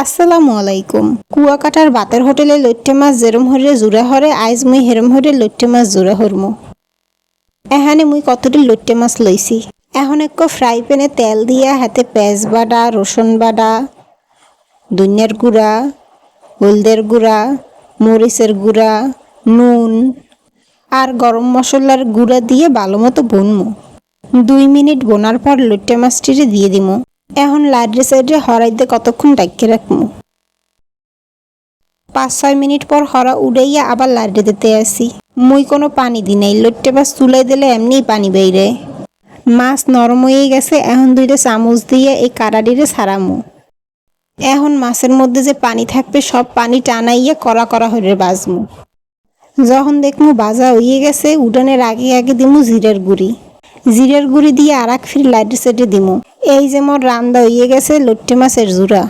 আসসালামু আলাইকুম। কুয়াকাটার বাতের হোটেলে লইট্টে মাছ যেরম হরে জুড়া হরে, আইজ মুই হেরম হরে লইট্টে মাছ জুড়া হরমু। এহানে মুই কতটি লইট্টে মাছ লইছি? এখন একটু ফ্রাই প্যানে তেল দিয়া হাতে পেঁয়াজ বাটা রসুন বাটা ধনিয়ার গুঁড়া, হলদের গুঁড়া, মরিচের গুঁড়া, নুন আর গরম মশলার গুঁড়া দিয়ে ভালো মতো বুনমু দুই মিনিট বোনার পর লইট্টে মাছটিরে দিয়ে দিমু। এখন লাইডে সাইডে হরাইতে কতক্ষণ ডাকিয়ে রাখমু? পাঁচ, ছয় মিনিট পর হরা উড়াইয়া আবার লাইডে দিতে আসি। মুই কোনো পানি দি নাই লইট্টে মাছ তুলাই দিলে এমনিই পানি বেইরে। মাছ নরম হয়ে গেছে, এখন দুইটা চামচ দিয়ে এই কারাডিরে ছাড়ামু। এখন মাছের মধ্যে যে পানি থাকবে, সব পানি টানাইয়া করা করা হইরে বাজমু। যখন দেখমু বাজা হইয়ে গেছে উডানের আগে আগে দিমু জিরের গুড়ি। জিরের গুড়ি দিয়ে আর এক ফির লাইটের সেটে দিমু। এই যে মোর রান্দা হইয়ে গেছে লুট্টি মাছের জুড়া।